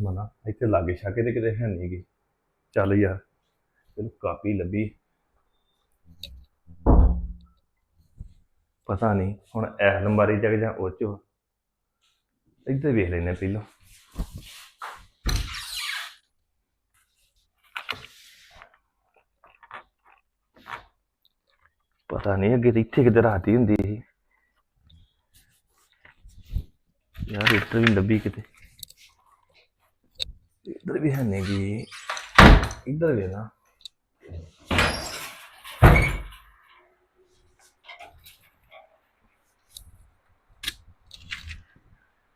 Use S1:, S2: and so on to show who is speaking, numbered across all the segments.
S1: ਮਨਾ, ਇੱਥੇ ਲਾਗੇ ਛਾਗੇ ਤੇ ਕਿਤੇ ਹੈ ਨਹੀਂ ਗੀ। ਚੱਲ ਯਾਰ, ਤੈਨੂੰ ਕਾਪੀ ਲੱਭੀ। ਪਤਾ ਨਹੀਂ ਹੁਣ ਐ ਅਲਮਾਰੀ ਜਗ ਜਾਂ ਉਹ ਚ ਇੱਧਰ ਵੇਖ ਲੈਨੇ ਪਹਿਲਾਂ। ਪਤਾ ਨਹੀਂ ਅੱਗੇ ਇੱਥੇ ਕਿੱਧਰ ਰਾਤੀ ਹੁੰਦੀ ਸੀ। ਯਾਰ ਇੱਧਰ ਵੀ ਲੱਭੀ ਕਿਤੇ। ਇੱਧਰ ਵੀ ਹੈ ਨਹੀਂ ਗੀ ਇੱਧਰ ਵੀ ਨਾ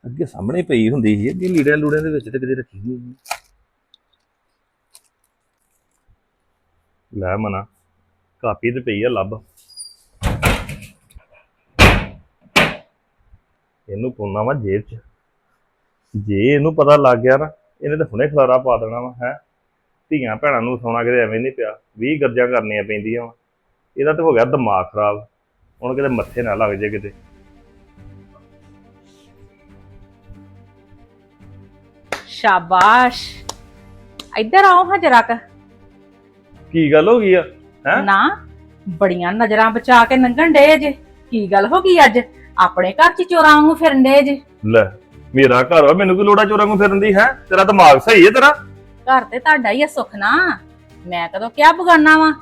S1: ਅੱਗੇ ਸਾਹਮਣੇ ਪਈ ਹੁੰਦੀ ਸੀ ਅੱਗੇ ਲੀੜਿਆਂ ਲੂੜਿਆਂ ਦੇ ਵਿੱਚ ਤੇ ਕਦੇ ਰੱਖੀ ਨਹੀਂ ਸੀ। ਲੈ ਮਨਾ ਕਾਪੀ ਤੇ ਪਈ ਆ ਲੱਭ ਇਹਨੂੰ ਪਾਉਣਾ ਵਾ ਜੇਬ 'ਚ ਜੇ ਇਹਨੂੰ ਪਤਾ ਲੱਗ ਗਿਆ ਨਾ ਇਹਨੇ ਤਾਂ ਹੁਣੇ ਖਲਾਰਾ ਪਾ ਦੇਣਾ ਵਾ ਹੈ। ਧੀਆਂ ਭੈਣਾਂ ਨੂੰ ਸੌਣਾ ਕਿਤੇ ਐਵੇਂ ਨਹੀਂ ਪਿਆ 20 ਗਰਜਾਂ ਕਰਨੀਆਂ ਪੈਂਦੀਆਂ ਵਾ। ਇਹਦਾ ਤਾਂ ਹੋ ਗਿਆ ਦਿਮਾਗ ਖਰਾਬ ਹੁਣ ਕਿਤੇ ਮੱਥੇ ਨਾ ਲੱਗ ਜੇ ਕਿਤੇ।
S2: ਸ਼ਾਬਾਸ਼। ਇੱਧਰ ਆਓ ਹਾਂ ਜਰਾ ਕ।
S1: ਕੀ ਗੱਲ ਹੋ ਗਈ ਆ ਹੈਂ?
S2: ਨਾ ਬੜੀਆਂ ਨਜ਼ਰਾਂ ਬਚਾ ਕੇ ਲੰਘਣ ਡੇ ਜੇ। ਕੀ ਗੱਲ ਹੋ ਗਈ ਅੱਜ? ਆਪਣੇ ਘਰ ਚ ਚੋਰਾਂ ਵਾਂਗੂ ਫਿਰਨ ਡੇ ਜੇ।
S1: ਲੈ ਮੇਰਾ ਘਰ ਵਾ ਮੈਨੂੰ ਕੀ ਲੋੜਾ ਚੋਰਾਂ ਨੂੰ ਫਿਰਨ ਦੀ ਹੈ? ਤੇਰਾ ਦਿਮਾਗ ਸਹੀ ਹੈ ਤੇਰਾ?
S2: ਘਰ ਤੇ ਤੁਹਾਡਾ ਹੀ ਆ ਸੁੱਖ ਨਾ। ਮੈਂ ਕਦੋਂ ਕਿਆ ਬਗਾਨਾ ਵਾ?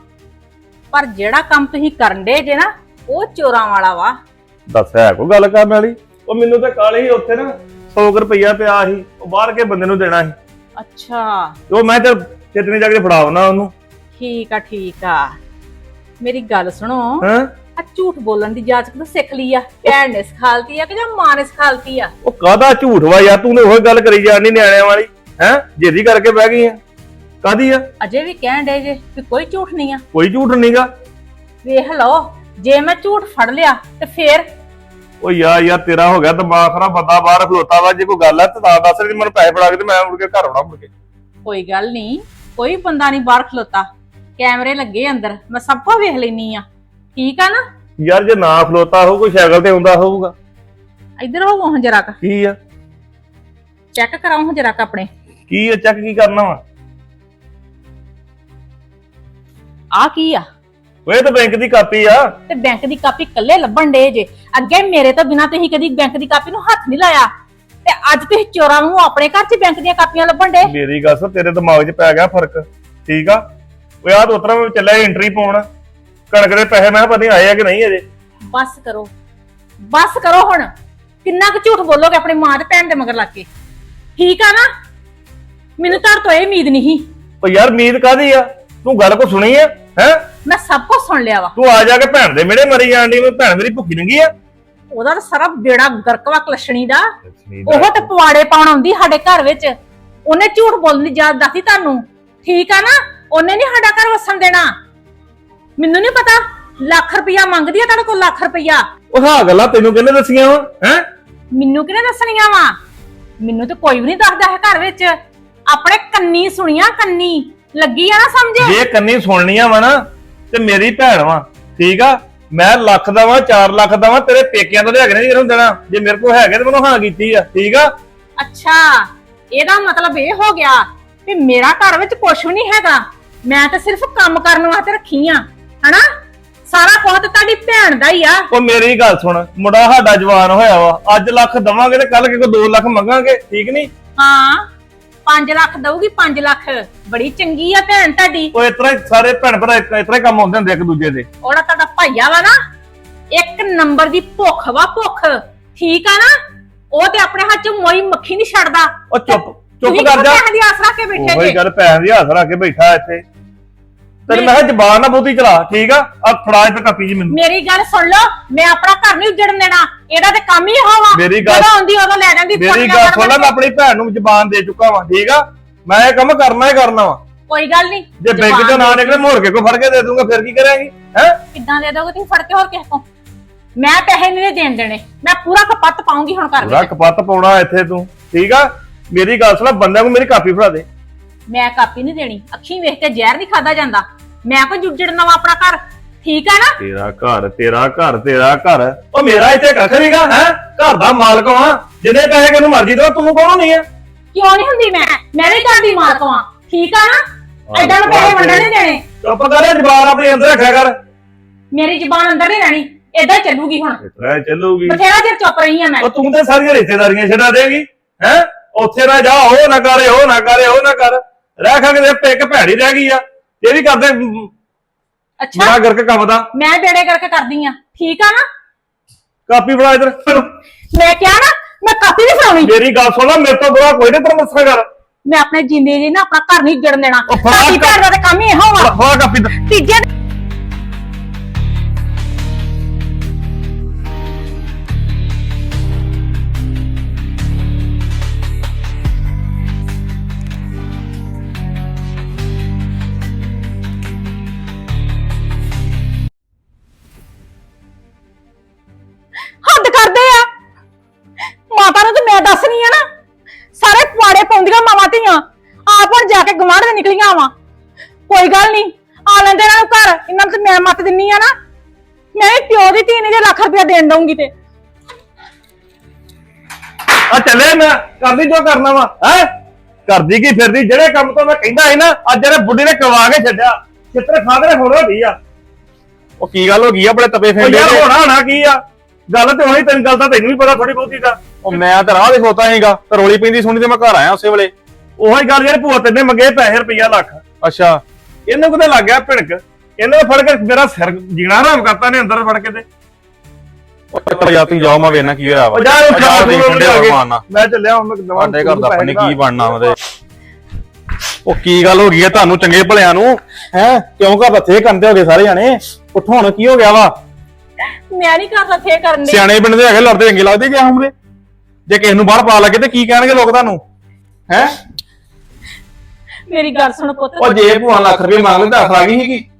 S2: ਪਰ ਜਿਹੜਾ ਕੰਮ ਤੁਸੀਂ ਕਰਨ ਡੇ ਜੇ ਨਾ ਉਹ ਚੋਰਾਂ ਵਾਲਾ ਵਾ।
S1: ਦੱਸ ਹੈ ਕੋਈ ਗੱਲ ਕਰਨ ਵਾਲੀ? ਉਹ ਮੈਨੂੰ ਤਾਂ ਕਾਲੇ ਹੀ ਉੱਥੇ ਨਾ 100 ਰੁਪਈਆ ਪਿਆ ਸੀ ਉਹ ਬਾਹਰ ਕੇ ਬੰਦੇ ਨੂੰ ਦੇਣਾ ਸੀ।
S2: ਅੱਛਾ।
S1: ਉਹ ਮੈਂ ਤੇ ਚਿੱਤਨੇ ਜਾ ਕੇ ਫੜਾਉਣਾ ਉਹਨੂੰ।
S2: ਠੀਕ ਆ ਠੀਕ ਆ। ਮੇਰੀ ਗੱਲ ਸੁਣੋ।
S1: ਹੈਂ?
S2: ਆ ਝੂਠ ਬੋਲਣ ਦੀ ਜਾਚ ਕਿਦੋਂ ਸਿੱਖ ਲਈ ਆ ਭੈਣ ਨੇ ਸਿਖਾਲਤੀ ਆ ਕਿ ਜਾਂ ਮਾਂ ਨੇ ਸਿਖਾਲਤੀ ਆ?
S1: ਉਹ ਕਾਹਦਾ ਝੂਠ ਵਾ ਯਾਰ ਤੂੰ ਨੇ ਉਹ ਗੱਲ ਕਰੀ ਜਾਣੀ ਨਿਆਣਿਆਂ ਵਾਲੀ ਹੈ? ਜੇਦੀ ਕਰਕੇ ਬਹਿ ਗਈ ਆ। ਕਾਦੀ ਆ?
S2: ਅਜੇ ਵੀ ਕਹਿਣ ਡੇ ਜੇ ਕਿ ਕੋਈ ਝੂਠ ਨਹੀਂ ਆ।
S1: ਕੋਈ ਝੂਠ ਨਹੀਂਗਾ
S2: ਵੇਖ ਲਓ ਜੇ ਮੈਂ ਝੂਠ ਫੜ ਲਿਆ ਤੇ ਫੇਰ?
S1: ਉਹ ਯਾਰ ਯਾਰ ਤੇਰਾ ਹੋ ਗਿਆ ਦਿਮਾਗ ਖਰਾਬ ਬੰਦਾ ਬਾਹਰ ਖਲੋਤਾ ਵਾ ਜੇ ਕੋਈ ਗੱਲ ਹੈ ਤਾਂ ਤਾਂ ਦੱਸ ਦੇ ਮੈਨੂੰ ਪੈਸੇ ਫੜਾ ਕੇ ਤੇ ਮੈਂ ਮੁੜ ਕੇ ਘਰ ਆਉਣਾ ਮੁੜ ਕੇ।
S2: ਕੋਈ ਗੱਲ ਨਹੀਂ ਕੋਈ ਬੰਦਾ ਨਹੀਂ ਬਾਹਰ ਖਲੋਤਾ। ਕੈਮਰੇ ਲੱਗੇ ਅੰਦਰ ਮੈਂ ਸਭ ਕੁਝ ਵੇਖ ਲੈਨੀ ਆ। ਠੀਕ ਆ ਨਾ?
S1: ਯਾਰ ਜੇ ਨਾ ਖਲੋਤਾ ਹੋ ਕੋਈ ਸਾਈਕਲ ਤੇ ਆਉਂਦਾ ਹੋਊਗਾ।
S2: ਇੱਧਰ ਹੋ ਹਾਂ ਜਰਾ ਕ।
S1: ਕੀ ਆ?
S2: ਚੈੱਕ ਕਰਾਓ ਹਾਂ ਜਰਾ ਕ ਆਪਣੇ।
S1: ਕੀ ਆ ਚੱਕ ਕੀ ਕਰਨਾ ਵਾ?
S2: ਆ ਕੀ ਆ?
S1: ਇਹ ਤਾਂ ਬੈਂਕ ਦੀ ਕਾਪੀ ਆ।
S2: ਤੇ ਬੈਂਕ ਦੀ ਕਾਪੀ ਕੱਲੇ ਲੱਭਣ ਡੇ ਜੇ। ਅੱਗੇ ਮੇਰੇ ਤੋਂ ਬਿਨਾ ਤੁਸੀਂ ਕਦੀ ਬੈਂਕ ਦੀ ਕਾਪੀ ਨੂੰ ਹੱਥ ਨਹੀਂ ਲਾਇਆ। ਤੇ ਅੱਜ ਤੁਸੀਂ ਚੋਰਾਂ ਨੂੰ ਆਪਣੇ ਘਰ 'ਚ ਬੈਂਕ ਦੀਆਂ ਕਾਪੀਆਂ ਲੱਭਣ ਡੇ
S1: ਮੇਰੀ ਗੱਲ ਸੁਣ ਤੇਰੇ ਦਿਮਾਗ 'ਚ ਪੈ ਗਿਆ ਫ਼ਰਕ। ਠੀਕ ਆ? ਉਹ ਯਾਰ ਉਤਰਾ ਮੈਂ ਚੱਲਿਆ ਐਂਟਰੀ ਪਾਉਣ। ਕਣਕ ਦੇ ਪੈਸੇ ਮੈਂ ਕਿਹਾ ਪਤਾ ਨਹੀਂ ਆਏ ਆ ਕਿ ਨਹੀਂ ਅਜੇ।
S2: ਬਸ ਕਰੋ। ਬਸ ਕਰੋ ਹੁਣ। ਕਿੰਨਾ ਕੁ ਝੂਠ ਬੋਲੋਗੇ ਆਪਣੀ ਮਾਂ ਤੇ ਭੈਣ ਦੇ ਮਗਰ ਲੱਗ ਕੇ? ਠੀਕ ਆ ਨਾ? ਮੈਨੂੰ ਤਾਂ ਤੋਂ ਇਹ ਉਮੀਦ ਨਹੀਂ ਸੀ।
S1: ਉਹ ਯਾਰ ਉਮੀਦ ਕਾਦੀ ਆ? ਤੂੰ ਗੱਲ ਕੋ ਸੁਣੀ ਆ? ਹੈ?
S2: ਮੈਂ ਸਭ ਕੁਝ ਸੁਣ ਲਿਆ ਵਾ।
S1: ਤੂੰ ਆ ਜਾ ਕੇ ਭੈਣ ਦੇ ਮੇਰੇ ਮਰੀ ਜਾਂਦੀ ਮੈਂ ਭੈਣ ਮੇਰੀ ਭੁੱਖੀ ਨੰਗੀ ਆ।
S2: ਉਹਦਾ ਤਾਂ ਸਾਰਾ ਬੇੜਾ ਗਰਕਵਾ ਕਲਸ਼ਣੀ ਦਾ। ਉਹ ਤੇ ਪਵਾੜੇ ਪਾਉਣ ਆਉਂਦੀ ਸਾਡੇ ਘਰ ਵਿੱਚ। ਉਹਨੇ ਝੂਠ ਬੋਲਣ ਦੀ ਯਾਦ ਦੱਸੀ ਤੁਹਾਨੂੰ। ਠੀਕ ਆ ਨਾ? ਉਹਨੇ ਨਹੀਂ ਸਾਡਾ ਘਰ ਵਸਣ ਦੇਣਾ। ਮੈਨੂੰ ਨਹੀਂ ਪਤਾ ਲੱਖ ਰੁਪਇਆ ਮੰਗਦੀ ਆ ਤੁਹਾਡੇ ਕੋਲ ਲੱਖ ਰੁਪਇਆ
S1: ਉਹ ਹਾਂ ਗੱਲਾਂ ਤੈਨੂੰ ਕਿਹਨੇ ਦੱਸੀਆਂ ਵਾ ਹੈ?
S2: ਮੈਨੂੰ ਕਿਹਨੇ ਦੱਸਣੀਆਂ ਵਾ? ਮੈਨੂੰ ਤੇ ਕੋਈ ਵੀ ਨਹੀਂ ਦੱਸਦਾ ਹੈ ਘਰ ਵਿੱਚ। ਆਪਣੇ ਕੰਨੀ ਸੁਣੀਆਂ ਕੰਨੀ। ਲੱਗੀ ਆ ਨਾ ਸਮਝ?
S1: ਜੇ ਕੰਨੀ ਸੁਣਨੀਆਂ ਵਾ ਨਾ ਤੇ ਮੇਰੀ ਭੈਣ ਵਾ ਠੀਕ ਆ? ਮੈਂ ਲੱਖ ਦਾ ਵਾਂ 4 ਲੱਖ ਦਾ ਵਾਂ ਤੇਰੇ ਪੇਕਿਆਂ ਤੋਂ ਲਿਆ ਕੇ ਨਹੀਂ ਇਹਨੂੰ ਦੇਣਾ। ਜੇ ਮੇਰੇ ਕੋਲ ਹੈਗੇ ਤੇ ਮੈਨੂੰ ਹਾਂ ਕੀਤੀ ਆ ਠੀਕ ਆ?
S2: ਅੱਛਾ ਇਹਦਾ ਮਤਲਬ ਇਹ ਹੋ ਗਿਆ ਕਿ ਮੇਰਾ ਘਰ ਵਿੱਚ ਕੁਝ ਵੀ ਨਹੀਂ ਹੈਗਾ। ਮੈਂ ਤਾਂ ਸਿਰਫ ਕੰਮ ਕਰਨ ਵਾਸਤੇ ਰੱਖੀ ਆ। ਹਨਾ? ਸਾਰਾ ਕੁਝ ਤਾਂ ਤੁਹਾਡੀ ਭੈਣ ਦਾ ਹੀ ਆ।
S1: ਉਹ ਮੇਰੀ ਗੱਲ ਸੁਣ ਮੁੰਡਾ ਸਾਡਾ ਜਵਾਨ ਹੋਇਆ ਵਾ ਅੱਜ ਲੱਖ ਦਵਾਂਗੇ ਤੇ ਕੱਲ ਕਿਤੇ 2 ਲੱਖ ਮੰਗਾਂਗੇ ਠੀਕ ਨਹੀਂ?
S2: ਹਾਂ 5 ਲੱਖ ਦਊਗੀ 5 ਲੱਖ। ਬੜੀ ਚੰਗੀ ਆ ਭੈਣ ਤੁਹਾਡੀ।
S1: ਉਹ ਇਤਰਾ ਸਾਰੇ ਭੈਣ ਭਰਾ ਹੀ ਕੰਮ ਆਉਂਦੇ ਹੁੰਦੇ ਇੱਕ ਦੂਜੇ ਦੇ।
S2: ਉਹਦਾ ਤੁਹਾਡਾ ਭਾਈਆ ਵਾ ਨਾ ਇੱਕ ਨੰਬਰ ਦੀ ਭੁੱਖ ਵਾ ਭੁੱਖ। ਠੀਕ ਆ ਨਾ? ਉਹ ਤੇ ਆਪਣੇ ਹੱਥ ਚ ਮੋਈ ਮੱਖੀ ਨਹੀਂ ਛੱਡਦਾ।
S1: ਉਹ ਚੁੱਪ ਚੁੱਪ
S2: ਤੁਸੀਂ
S1: ਕਰ ਜਾ।
S2: ਭੈਣ ਦੀ ਆਸ ਰੱਖ ਕੇ ਬੈਠੇ
S1: ਉਹੀ
S2: ਜੇ
S1: ਗੱਲ ਭੈਣ ਦੀ ਹੱਥ ਰੱਖ ਕੇ ਬੈਠਾ ਇੱਥੇ। ਤੈਨੂੰ ਮੈਂ ਕਿਹਾ ਜ਼ਬਾਨ ਨਾ ਬਹੁਤੀ ਚਲਾ ਠੀਕ ਆ? ਆ ਫੜਾ ਇੱਥੇ ਕਾਪੀ ਜੀ ਮੈਨੂੰ।
S2: ਮੇਰੀ ਗੱਲ ਸੁਣ ਲਓ ਮੈਂ ਆਪਣਾ ਘਰ ਨਹੀਂ ਉਜੜਨ ਦੇਣਾ ਇਹਦਾ ਤੇ ਕੰਮ ਹੀ ਇਹੋ ਵਾ।
S1: ਮੇਰੀ ਗੱਲ-
S2: ਜਦੋਂ ਆਉਂਦੀ ਉਦੋਂ ਲੈ ਜਾਂਦੀ
S1: ਮੇਰੀ
S2: ਫੋਟੀਆਂ
S1: ਗੱਲ
S2: ਫੜ
S1: ਸੁਣ ਲੈ ਮੈਂ। ਆਪਣੀ ਭੈਣ ਨੂੰ ਜ਼ਬਾਨ ਦੇ ਚੁੱਕਾ ਵਾਂ ਠੀਕ ਆ? ਮੈਂ ਇਹ ਕੰਮ ਕਰਨਾ ਹੀ ਕਰਨਾ ਵਾ।
S2: ਕੋਈ ਗੱਲ ਨਹੀਂ
S1: ਜੇ ਬੈਂਕ ਚੋਂ ਨਾ ਨਿਕਲੇ ਮੋੜ ਕੇ ਕੋ ਫੜ ਕੇ ਦੇ ਦੂੰਗਾ ਫਿਰ ਕੀ ਕਰਾਂਗੀ? ਹੈ?
S2: ਕਿੱਦਾਂ ਦੇ ਦੋਗੇ ਤੁਸੀਂ ਫੜ ਕੇ ਹੋਰ ਕਿਸੇ ਕੋ ਮੈਂ ਪੈਸੇ ਨਹੀਂ ਦੇਣ ਦੇਣੇ ਮੈਂ ਪੂਰਾ ਕਪੱਤ ਪਾਉਂਗੀ ਹੁਣ ਘਰ
S1: ਪੂਰਾ
S2: ਵਿੱਚ।
S1: ਕਪੱਤ ਪਾਉਣਾ ਇੱਥੇ ਤੂੰ ਠੀਕ ਆ? ਮੇਰੀ ਗੱਲ ਸੁਣ ਬੰਦਿਆਂ ਨੂੰ ਮੇਰੀ ਕਾਪੀ ਫੜਾ ਦੇ।
S2: ਮੈਂ ਕਾਪੀ ਨਹੀਂ ਦੇਣੀ। ਅੱਖੀਂ ਵੇਖ ਕੇ ਜ਼ਹਿਰ ਨਹੀਂ ਖਾਦਾ ਜਾਂਦਾ। ਮੈਂ ਕੋ ਜੁਜੜਨਾ ਵਾ ਆਪਣਾ ਘਰ? ਠੀਕ ਆ ਨਾ?
S1: ਤੇਰਾ ਘਰ ਤੇਰਾ ਘਰ ਤੇਰਾ ਘਰ। ਉਹ ਮੇਰਾ ਇੱਥੇ ਕੱਖ ਨਹੀਂਗਾ ਹੈ? ਘਰ ਦਾ ਮਾਲਕ ਵਾਂ ਜਿੰਨੇ ਪੈਸੇ ਕਿਨੂੰ ਮਰਜ਼ੀ ਦੋ ਤੂੰ ਕੌਣ ਨਹੀਂ ਆ?
S2: ਕਿਉਂ ਨਹੀਂ ਹੁੰਦੀ ਮੈਂ? ਮੈਂ ਵੀ ਘਰ ਦੀ ਮਾਲਕ ਵਾਂ ਠੀਕ ਆ ਨਾ? ਐਦਾਂ ਨੂੰ ਪੈਸੇ ਵੰਡਣ ਨਹੀਂ ਦੇਣੇ।
S1: ਚੁੱਪ ਕਰ ਜ਼ਬਾਨ ਆਪਣੀ ਅੰਦਰ ਰੱਖਿਆ ਕਰ।
S2: ਮੇਰੀ ਜ਼ਬਾਨ ਅੰਦਰ ਨਹੀਂ ਰਹਿਣੀ। ਏਦਾਂ ਹੀ ਚੱਲੂਗੀ ਹੁਣ।
S1: ਇਤਰਾ ਚੱਲੂਗੀ।
S2: ਬਥੇਰਾ ਚਿਰ ਚੁੱਪ ਰਹੀ ਆ ਮੈਂ।
S1: ਉਹ ਤੂੰ ਤੇ ਸਾਰੀਆਂ ਰਿਸ਼ਤੇਦਾਰੀਆਂ ਛੱਡਾ ਦੇਗੀ ਹੈ? ਉੱਥੇ ਨਾ ਜਾ ਉਹ ਨਾ ਕਰੇ ਉਹ ਨਾ ਕਰੇ ਉਹ ਨਾ ਕਰ। ਰਹਿ ਖਾ ਕੇ ਪਿੱਕ ਭੈੜੀ ਰਹਿ ਗਈ ਆ ਇਹ ਵੀ ਕਰਦੇ
S2: ਅੱਛਾ।
S1: ਬੜਾ ਕਰਕੇ ਕੰਮ ਦਾ।
S2: ਮੈਂ ਬੇੜੇ ਕਰਕੇ ਕਰਦੀ ਆ। ਠੀਕ ਆ ਨਾ?
S1: ਕਾਪੀ ਫੜਾ ਇਧਰ।
S2: ਮੈਂ ਕਿਹਾ ਨਾ ਮੈਂ ਕਾਪੀ ਨਹੀਂ ਫੜਾਉਣੀ।
S1: ਮੇਰੀ ਗੱਲ ਸੁਣ ਲੈ ਮੇਰੇ ਤੋਂ ਬੁਰਾ ਕੋਈ ਨਹੀਂ ਮੱਸਾ ਕਰ।
S2: ਮੈਂ ਆਪਣੇ ਜਿੰਦੇ ਜੀ ਨਾ ਆਪਣਾ ਘਰ ਨਹੀਂ ਜੜਨ ਦੇਣਾ।
S1: ਉਹ ਫੜਾ
S2: ਸਾਡੀ ਦਾ ਤਾਂ ਕੰਮ ਹੀ ਇਹੋ ਵਾ
S1: ਫੜਾ ਕਾਪੀ ਦਾ
S2: ਤੀਜੇ ਨਿਕਲੀਆਂ ਵਾ। ਕੋਈ ਗੱਲ ਨਹੀਂ ਆ ਲੈਂਦੇ ਇਹਨਾਂ ਨੂੰ ਘਰ। ਇਹਨਾਂ ਨੂੰ ਤੇ ਮੈਂ ਮੱਤ ਦਿੰਨੀ ਆ ਨਾ। ਮੈਂ ਵੀ ਪਿਓ ਦੀ ਧੀ ਨੇ ਜੇ ਲੱਖ ਰੁਪਇਆ ਦੇਣ ਦਊਂਗੀ ਤੇ।
S1: ਆ ਚੱਲੇ ਮੈਂ ਕਰਦੀ ਜੋ ਕਰਨਾ ਵਾ ਹੈ? ਕਰਦੀ ਕੀ ਫਿਰਦੀ? ਜਿਹੜੇ ਕੰਮ ਤੋਂ ਮੈਂ ਕਹਿੰਦਾ ਸੀ ਨਾ ਅੱਜ ਜਿਹੜੇ ਬੁੱਢੀ ਨੇ ਕਰਵਾ ਕੇ ਛੱਡਿਆ। ਚਿੱਤਰ ਖਾਦੇ ਹੁਣ ਹੋਈ ਆ।
S3: ਉਹ ਕੀ ਗੱਲ ਹੋ ਗਈ ਆ ਬੜੇ ਤਪੇ
S1: ਉਹ ਯਾਰ ਹੋਣਾ ਹੋਣਾ ਕੀ ਆ? ਗੱਲ ਤੇ ਹੋਣੀ ਤੈਨੂੰ ਗੱਲ ਤਾਂ ਤੈਨੂੰ ਵੀ ਪਤਾ ਥੋੜੀ ਬਹੁਤੀ ਦਾ
S3: ਉਹ ਮੈਂ ਤਾਂ ਰਾਹ ਦੇ ਖੋਤਾ ਸੀਗਾ ਤੇ ਰੋਲੀ ਪੈਂਦੀ ਸੁਣੀ ਤੇ ਮੈਂ ਘਰ ਆਇਆ ਉਸੇ ਵੇਲੇ।
S1: ਉਹੀ ਗੱਲ ਯਾਰ ਭੂਆ ਤੈਨੇ ਮੰਗੇ ਪੈਸੇ ਰੁਪਈਆ ਲੱਖ।
S3: ਅੱਛਾ।
S1: ਇਹਨੂੰ ਕਿਤੇ ਲੱਗ ਗਿਆ ਭਿਣਕ ਇਹਨੇ ਫੜ ਕੇ ਮੇਰਾ ਸਿਰ ਜੀਣਾ ਹਰਾਮ ਕਰਤਾ ਨੇ ਅੰਦਰ ਫੜ ਕੇ ਤੇ।
S3: ਉਹ ਚੱਲ ਯਾਰ ਤੂੰ ਜਾਓ ਮੈਂ ਵੇਖਣਾ ਕੀ ਹੋਇਆ ਵਾ।
S1: ਉਹ ਜਾ ਉਹ
S3: ਜਾ
S1: ਜਾ
S3: ਦੇ ਫੰਡੇ
S1: ਜਾ ਕੇ।
S3: ਮਾਰਨਾ
S1: ਮੈਂ ਚੱਲਿਆ ਹੁਣ ਮੈਂ ਦਵਾਂ
S3: ਸਾਡੇ ਘਰ ਦਾ ਪਨੀ ਕੀ ਬਣਨਾ ਉਹਦੇ ਉਹ ਕੀ ਗੱਲ ਹੋ ਗਈ ਆ ਤੁਹਾਨੂੰ ਚੰਗੇ ਭਲਿਆਂ ਨੂੰ? ਹੈ? ਕਿਉਂ ਘਰ ਰੱਥੇ ਕੰਦੇ ਹੋਗੇ ਸਾਰੇ ਜਾਣੇ? ਉੱਠੋ ਹੁਣ ਕੀ ਹੋ ਗਿਆ ਵਾ?
S2: ਮੈਂ ਨਹੀਂ ਕਰਨ ਦੇ
S3: ਸਿਆਣੇ ਪਿੰਡ ਦੇ ਹੈਗੇ ਲੜਦੇ ਚੰਗੇ ਲੱਗਦੇ ਕਿ ਹਮਰੇ ਜੇ ਕਿਸੇ ਨੂੰ ਬਾਹਰ ਪਾ ਲੱਗੇ ਤੇ ਕੀ ਕਹਿਣਗੇ ਲੋਕ ਤੁਹਾਨੂੰ? ਹੈ?
S2: ਮੇਰੀ ਗੱਲ ਸੁਣ ਪੁੱਤ।
S3: ਉਹ ਜੇ ਭੂਆ ਲੱਖ ਰੁਪਏ ਮੰਗ ਲੈਂਦਾ ਆ ਗਈ ਸੀਗੀ?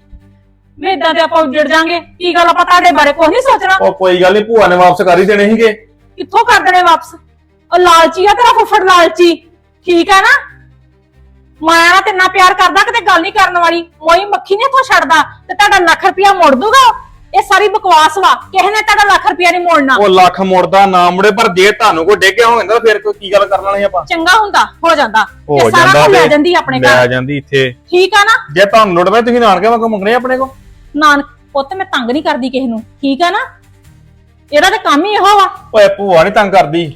S2: ਮੈਂ ਇਦਾਂ ਤੇ ਆਪਾਂ ਉੱਜੜ ਜਾਾਂਗੇ। ਕੀ ਗੱਲ ਆਪਾਂ ਤੁਹਾਡੇ ਬਾਰੇ ਕੁਝ ਨਹੀਂ ਸੋਚਣਾ?
S3: ਉਹ ਕੋਈ ਗੱਲ ਨਹੀਂ ਭੂਆ ਨੇ ਵਾਪਸ ਕਰ ਹੀ ਦੇਣੇ ਸੀਗੇ।
S2: ਕਿੱਥੋਂ ਕਰ ਦੇਣੇ ਵਾਪਸ? ਉਹ ਲਾਲਚੀ ਆ ਤੇਰਾ ਫੁੱਫੜ ਲਾਲਚੀ। ਠੀਕ ਆ ਨਾ? ਮਾਇਆ ਨਾਲ ਤੇ ਇੰਨਾ ਪਿਆਰ ਕਰਦਾ ਕਿਤੇ ਗੱਲ ਨਹੀਂ ਕਰਨ ਵਾਲੀ। ਮੋਈ ਮੱਖੀ ਨਹੀਂ ਇੱਥੋਂ ਛੱਡਦਾ। ਤੇ ਤੁਹਾਡਾ ਲੱਖ ਰੁਪਇਆ ਮੋੜ ਦੂਗਾ ਉਹ? ਇਹ ਸਾਰੀ ਬਕਵਾਸ ਵਾ ਕਿਸੇ ਨੇ ਤੁਹਾਡਾ ਲੱਖ ਰੁਪਇਆ ਨਹੀਂ ਮੋੜਨਾ।
S3: ਉਹ ਲੱਖ ਮੁੜਦਾ ਨਾ ਮੁੜੇ ਪਰ ਜੇ ਤੁਹਾਨੂੰ ਕੋਈ ਡੇਗਿਆ ਹੋਵੇਗਾ ਤਾਂ ਫਿਰ ਕੋਈ ਕੀ ਗੱਲ ਕਰਨ ਵਾਲੀ ਆਪਾਂ?
S2: ਚੰਗਾ ਹੁੰਦਾ ਹੋ ਜਾਂਦਾ।
S3: ਹੋ
S2: ਇਹ ਸਾਰਾ
S3: ਜਾਂਦਾ
S2: ਕੁਝ ਲੈ
S3: ਤੇ
S2: ਜਾਂਦੀ ਆਪਣੇ
S3: ਲੈ
S2: ਘਰ।
S3: ਜਾਂਦੀ ਇੱਥੇ।
S2: ਠੀਕ ਆ ਨਾ?
S3: ਜੇ ਤੁਹਾਨੂੰ ਲੁੱਟਦਾ ਤੁਸੀਂ ਨਾਨਕੇ ਵਾਂਗੂ ਮੰਗਣੇ ਆਪਣੇ ਕੋ
S2: ਨਾਨਕ ਪੁੱਤ ਮੈਂ ਤੰਗ ਨਹੀਂ ਕਰਦੀ ਕਿਸੇ ਨੂੰ। ਠੀਕ ਆ ਨਾ? ਇਹਦਾ ਤਾਂ ਕੰਮ ਹੀ ਇਹੋ ਵਾ।
S3: ਓਏ ਭੂਆ ਨਹੀਂ ਤੰਗ ਕਰਦੀ।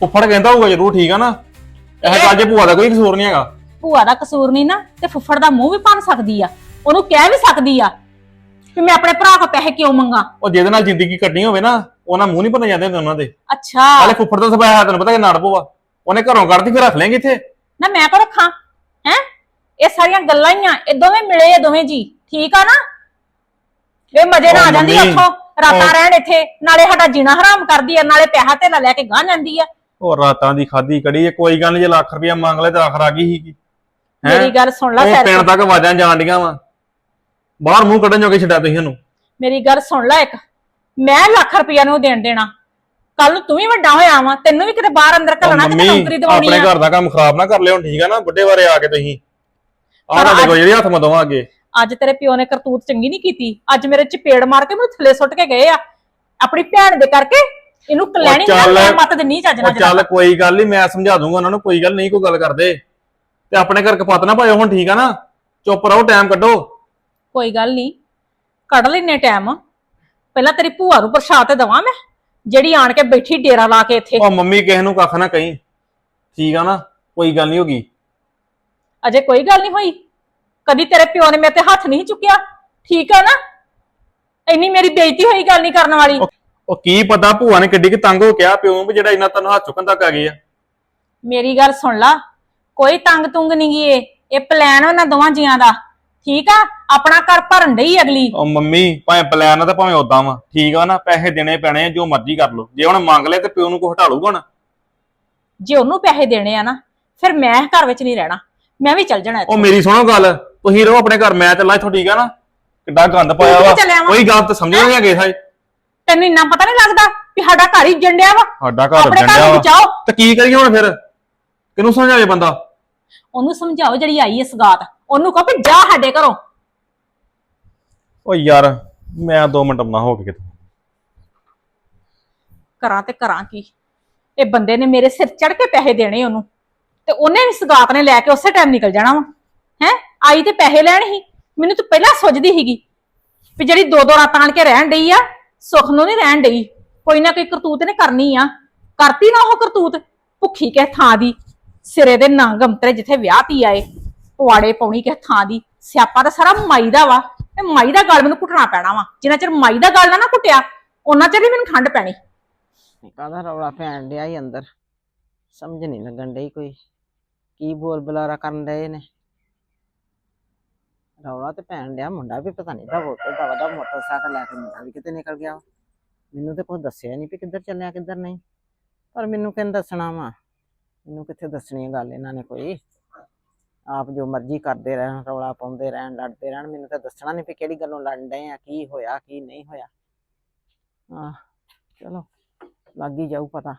S3: ਫੁੱਫੜ ਕਹਿੰਦਾ ਹੋਊਗਾ ਜ਼ਰੂਰ ਠੀਕ ਆ ਨਾ? ਇਹ ਗੱਲ ਜੇ ਭੂਆ ਦਾ ਕੋਈ ਕਸੂਰ ਨਹੀਂ ਹੈਗਾ।
S2: ਭੂਆ ਦਾ ਕਸੂਰ ਨਹੀਂ ਨਾ ਤੇ ਫੁੱਫੜ ਦਾ ਮੂੰਹ ਵੀ ਭੰਨ ਸਕਦੀ ਆ। ਉਹਨੂੰ ਕਹਿ ਵੀ ਸਕਦੀ ਆ ਕਿ ਮੈਂ ਆਪਣੇ ਭਰਾ ਕੋ ਪੈਸੇ ਕਿਉਂ ਮੰਗਾ?
S3: ਉਹ ਜਿਹਦੇ ਨਾਲ ਜ਼ਿੰਦਗੀ ਕੱਟਣੀ ਹੋਵੇ ਨਾ ਉਹਨਾਂ ਮੂੰਹ ਨਹੀਂ ਭੰਨੇ ਜਾਂਦੇ ਹੁੰਦੇ ਉਹਨਾਂ ਦੇ।
S2: ਅੱਛਾ।
S3: ਹਾਲੇ ਫੁੱਫੜ ਸੁਭਾਅ ਹੈ ਤੈਨੂੰ ਪਤਾ ਕਿ ਨਾੜ ਪਵਾ ਉਹਨੇ ਘਰੋਂ ਕੱਢਦੀ ਫਿਰ ਰੱਖ ਲੇਂਗੇ ਇੱਥੇ।
S2: ਨਾ ਮੈਂ ਕੋ ਰੱਖਾਂ? ਹੈ? ਇਹ ਸਾਰੀਆਂ ਗੱਲਾਂ ਹੀ ਆ ਇਹ ਦੋਵੇਂ ਮਿਲੇ ਆ ਦੋਵੇਂ ਜੀ। ਠੀਕ ਆ ਨਾ? ਇਹ ਮਜੇ ਨਾਲ ਆ ਜਾਂਦੀ ਆ ਉੱਥੋਂ ਰਾਤਾਂ ਰਹਿਣ ਇੱਥੇ। ਨਾਲੇ ਸਾਡਾ ਜੀਣਾ ਹਰਾਮ ਕਰਦੀ ਆ ਨਾਲੇ ਪੈਸਾ ਤੇ ਲੈ ਕੇ ਗਾਂ ਜਾਂਦੀ ਆ।
S3: ਉਹ ਰਾਤਾਂ ਦੀ ਖਾਦੀ ਕੜੀ ਇਹ ਕੋਈ ਗੱਲ ਨਹੀਂ ਜੇ ਲੱਖ ਰੁਪਇਆ ਮੰਗ ਲੈ ਤੇ ਆਖਰ ਆ ਗਈ ਸੀਗੀ ਹੈਂ?
S2: ਮੇਰੀ ਗੱਲ ਸੁਣ ਲੈ
S3: ਉਹ
S2: ਸੈਰ
S3: ਪਿੰਡ ਤੱਕ ਆਵਾਜ਼ਾਂ ਜਾਣ ਡੀਆਂ ਵਾ। ਬਾਹਰ ਮੂੰਹ ਕੱਢਣ ਜੋਗੇ ਛੱਡਿਆ ਤੁਸੀਂ ਇਹਨੂੰ
S2: ਮੇਰੀ ਗੱਲ ਸੁਣ ਲੈ ਇੱਕ। ਮੈਂ ਲੱਖ ਰੁਪਈਆ ਨੂੰ ਦੇਣ ਦੇਣਾ। ਕੱਲ ਨੂੰ ਤੂੰ ਵੀ ਵੱਡਾ ਹੋਇਆ ਵਾ ਤੈਨੂੰ ਵੀ ਕਿਤੇ ਬਾਹਰ ਅੰਦਰ
S3: ਉਹ
S2: ਘਲਣਾ
S3: ਮੰਮੀ
S2: ਨੌਕਰੀ ਦਿਵਾਉਣੀ
S3: ਆਪਣੇ
S2: ਆ।
S3: ਘਰ ਦਾ ਕੰਮ ਖਰਾਬ ਨਾ ਕਰ ਲਿਓ ਠੀਕ ਆ ਨਾ ਬੁੱਢੇ ਬਾਰੇ ਆ ਕੇ ਤੁਸੀਂ। ਆਹ
S2: ਅੱਜ-
S3: ਕੋਲ ਜਿਹੜੀ ਹੱਥ ਮਦੋਵਾਂ ਅੱਗੇ।
S2: ਅੱਜ ਤੇਰੇ ਪਿਓ ਨੇ ਕਰਤੂਤ ਚੰਗੀ ਨਹੀਂ ਕੀਤੀ। ਅੱਜ ਮੇਰੇ ਚਪੇੜ ਮਾਰ ਕੇ ਮੈਨੂੰ ਥੱਲੇ ਸੁੱਟ ਕੇ ਗਏ ਆ। ਆਪਣੀ ਭੈਣ ਦੇ ਕਰਕੇ ਇਹਨੂੰ ਕਲੈਣੀ ਨਾ ਮੈਂ ਮਤ ਦਿੰਨੀ ਚੱਜ
S3: ਉਹ
S2: ਨਾਲ
S3: ਚੱਲ ਕੋਈ ਗੱਲ ਨਹੀਂ ਮੈਂ ਸਮਝਾ ਦੂੰਗਾ ਉਹਨਾਂ ਨੂੰ ਕੋਈ ਗੱਲ ਨਹੀਂ ਕੋਈ ਗੱਲ ਕਰਦੇ। ਤੇ ਆਪਣੇ ਘਰ ਕਪੱਤ ਨਾ ਪਾਇਓ ਹੁਣ ਠੀਕ ਆ ਨਾ। ਚੁੱਪ ਰਹੋ ਟਾਈਮ ਕੱਢੋ।
S2: ਕੋਈ ਗੱਲ ਨਹੀਂ ਕੱਢ ਲੈਨੇ ਟਾਈਮ ਪਹਿਲਾਂ ਤੇਰੀ ਭੂਆ ਨੂੰ ਪ੍ਰਸ਼ਾਦ ਤੇ ਦਵਾਂ ਮੈਂ ਜਿਹੜੀ ਆਣ ਕੇ ਬੈਠੀ ਡੇਰਾ ਲਾ ਕੇ ਇੱਥੇ।
S3: ਉਹ ਮੰਮੀ ਕਿਸੇ ਨੂੰ ਕੱਖ ਨਾ ਕਹੀਂ। ਠੀਕ ਆ ਨਾ ਕੋਈ ਗੱਲ ਨਹੀਂ ਹੋਗੀ।
S2: ਅਜੇ ਕੋਈ ਗੱਲ ਨਹੀਂ ਹੋਈ। ਕਦੀ ਤੇਰੇ ਪਿਓ ਨੇ ਮੇਰੇ ਤੇ ਹੱਥ ਨਹੀਂ ਚੁੱਕਿਆ। ਠੀਕ ਆ ਨਾ? ਇੰਨੀ ਮੇਰੀ ਬੇਇੱਜ਼ਤੀ ਹੋਈ ਗੱਲ ਨਹੀਂ ਕਰਨ ਵਾਲੀ।
S3: ਉਹ ਕੀ ਪਤਾ ਭੂਆ ਨੇ ਕਿੱਡੀ ਕਿ ਤੰਗ ਹੋ ਗਿਆ ਪਿਓ ਨੂੰ ਵੀ ਜਿਹੜਾ ਇੰਨਾ ਤੈਨੂੰ ਹੱਥ ਚੁੱਕਣ ਤੱਕ ਆ ਗਈ ਆ।
S2: ਮੇਰੀ ਗੱਲ ਸੁਣ ਲਾ ਕੋਈ ਤੰਗ ਤੁੰਗ ਨਹੀਂ ਗੀ ਇਹ। ਇਹ ਪਲਾਨ ਉਹਨਾਂ ਦੋਵਾਂ ਜੀਆਂ ਦਾ। ਠੀਕ ਆ? ਆਪਣਾ ਘਰ ਭਰਨ ਡਈ ਅਗਲੀ?
S3: ਉਹ ਮੰਮੀ ਭਾਵੇਂ ਪਲਾਨ ਆ ਤਾਂ ਭਾਵੇਂ ਉਦਾਂ ਵਾ। ਠੀਕ ਆ ਨਾ ਪੈਸੇ ਦੇਣੇ ਪੈਣੇ ਆ ਜੋ ਮਰਜ਼ੀ ਕਰ ਲਓ। ਜੇ ਹੁਣ ਮੰਗ ਲਏ ਤੇ ਪਿਓ ਨੂੰ ਕੋ ਹਟਾ ਲੂਗਾ ਹੁਣ?
S2: ਜੇ ਉਹਨੂੰ ਪੈਸੇ ਦੇਣੇ ਆ ਨਾ ਫਿਰ ਮੈਂ ਘਰ ਵਿੱਚ ਨਹੀਂ ਰਹਿਣਾ। ਮੈਂ ਵੀ ਚੱਲ ਜਾਣਾ
S3: ਉਹ
S2: ਇੱਥੋਂ।
S3: ਮੇਰੀ ਸੁਣੋ ਗੱਲ ਤੁਸੀਂ ਰਹੋ ਆਪਣੇ ਘਰ ਮੈਂ ਚੱਲਾਂ ਇੱਥੋਂ ਠੀਕ ਆ ਨਾ? ਕਿੱਡਾ ਗੰਦ ਪਾਇਆ ਵਾ।
S2: ਚੱਲਿਆ ਵਾਂ?
S3: ਕੋਈ ਗੱਲ ਤਾਂ ਸਮਝੋ ਨਹੀਂ ਹੈਗੇ ਸਾਈ।
S2: ਤੈਨੂੰ ਇੰਨਾ ਪਤਾ ਨਹੀਂ ਲੱਗਦਾ ਵੀ ਸਾਡਾ ਘਰ ਹੀ ਜੰਡਿਆ ਵਾ?
S3: ਸਾਡਾ ਘਰ
S2: ਆਪਣੇ ਘਰ ਨੂੰ
S3: ਵਾ।
S2: ਬਚਾਓ।
S3: ਤੇ ਕੀ ਕਰੀਏ ਹੁਣ ਫਿਰ? ਕਿਹਨੂੰ ਸਮਝਾਵੇ ਬੰਦਾ?
S2: ਉਹਨੂੰ ਸਮਝਾਓ ਜਿਹੜੀ ਆਈ ਇਸ ਗਾਤ ਉਹਨੂੰ ਕਹੋ ਵੀ ਜਾ ਸਾਡੇ ਘਰੋਂ।
S3: ਓ ਯਾਰ ਮੈਂ 2 ਮਿੰਟ ਨਾ ਹੋ ਕੇ ਕਿਤੇ।
S2: ਕਰਾਂ ਤੇ ਕਰਾਂ ਕੀ? ਇਹ ਬੰਦੇ ਨੇ ਮੇਰੇ ਸਿਰ ਚੜ ਕੇ ਪੈਸੇ ਦੇਣੇ ਉਹਨੂੰ ਤੇ ਉਹਨੇ ਵੀ ਸਗਾਤ ਨੇ ਲੈ ਕੇ ਉਸੇ ਟਾਈਮ ਨਿਕਲ ਜਾਣਾ ਵਾ। ਹੈ? ਆਈ ਤੇ ਪੈਸੇ ਲੈਣ ਹੀ। ਮੈਨੂੰ ਤਾਂ ਪਹਿਲਾਂ ਸੋਚਦੀ ਸੀਗੀ ਵੀ ਜਿਹੜੀ ਦੋ ਦੋ ਰਾਤਾਂ ਆਣ ਕੇ ਰਹਿਣ ਡਈ ਆ ਸੁੱਖ ਨੂੰ ਨਹੀਂ ਰਹਿਣ ਡਈ। ਕੋਈ ਨਾ ਕੋਈ ਕਰਤੂਤ ਨੇ ਕਰਨੀ ਆ। ਕਰਤੀ ਨਾ ਉਹ ਕਰਤੂਤ ਭੁੱਖੀ ਕਿਸ ਥਾਂ ਦੀ। ਸਿਰੇ ਦੇ ਨੰਗ ਅੰਤਰੇ ਜਿੱਥੇ ਵਿਆਹ ਤੀ ਆਏ। ਪੁਆੜੇ ਪਾਉਣੀ ਕਿਸ ਥਾਂ ਦੀ, ਸਿਆਪਾ ਤਾਂ ਸਾਰਾ ਮਾਈ ਦਾ ਵਾ, ਤੇ ਮਾਈ ਦਾ ਗਲ ਮੈਨੂੰ ਘੁੱਟਣਾ ਪੈਣਾ ਵਾ, ਜਿੰਨਾ ਚਿਰ ਮਾਈ ਦਾ ਗਲ ਨਾ ਨਾ ਘੁੱਟਿਆ ਉਹਨਾਂ ਚਿਰ ਹੀ ਮੈਨੂੰ ਠੰਡ ਪੈਣੀ।
S4: ਕਾਹਦਾ ਰੌਲਾ ਪੈਣ ਡਿਆ ਈ ਅੰਦਰ? ਸਮਝ ਨਹੀਂ ਲੱਗਣ ਡਈ ਕੋਈ, ਕੀ ਬੋਲ ਬੁਲਾਰਾ ਕਰਨ ਡਏ ਨੇ? ਰੌਲਾ ਤੇ ਪੈਣ ਡਿਆ, ਮੁੰਡਾ ਵੀ ਪਤਾ ਨਹੀਂ ਦਾ ਉਹ ਦਵਾ ਦਾ ਮੋਟਰਸਾਈਕਲ ਲੈ ਕੇ ਮੁੰਡਾ ਵੀ ਕਿਤੇ ਨਿਕਲ ਗਿਆ ਮੈਨੂੰ ਤੇ ਕੁਝ ਦੱਸਿਆ ਨਹੀਂ ਵੀ ਕਿੱਧਰ ਚੱਲਿਆ, ਕਿੱਧਰ ਨਹੀਂ, ਪਰ ਮੈਨੂੰ ਕਿਹਨ ਦੱਸਣਾ ਵਾ? ਮੈਨੂੰ ਕਿੱਥੇ ਦੱਸਣੀ ਗੱਲ ਇਹਨਾਂ ਨੇ ਕੋਈ? ਆਪ ਜੋ ਮਰਜ਼ੀ ਕਰਦੇ ਰਹਿਣ, ਰੌਲਾ ਪਾਉਂਦੇ ਰਹਿਣ, ਲੜਦੇ ਰਹਿਣ, ਮੈਨੂੰ ਤਾਂ ਦੱਸਣਾ ਨਹੀਂ ਵੀ ਕਿਹੜੀ ਗੱਲੋਂ ਲੜਨ ਡਏ ਆ, ਕੀ ਹੋਇਆ, ਕੀ ਨਹੀਂ ਹੋਇਆ। ਆ ਚਲੋ, ਲੱਗ ਹੀ ਜਾਊ ਪਤਾ।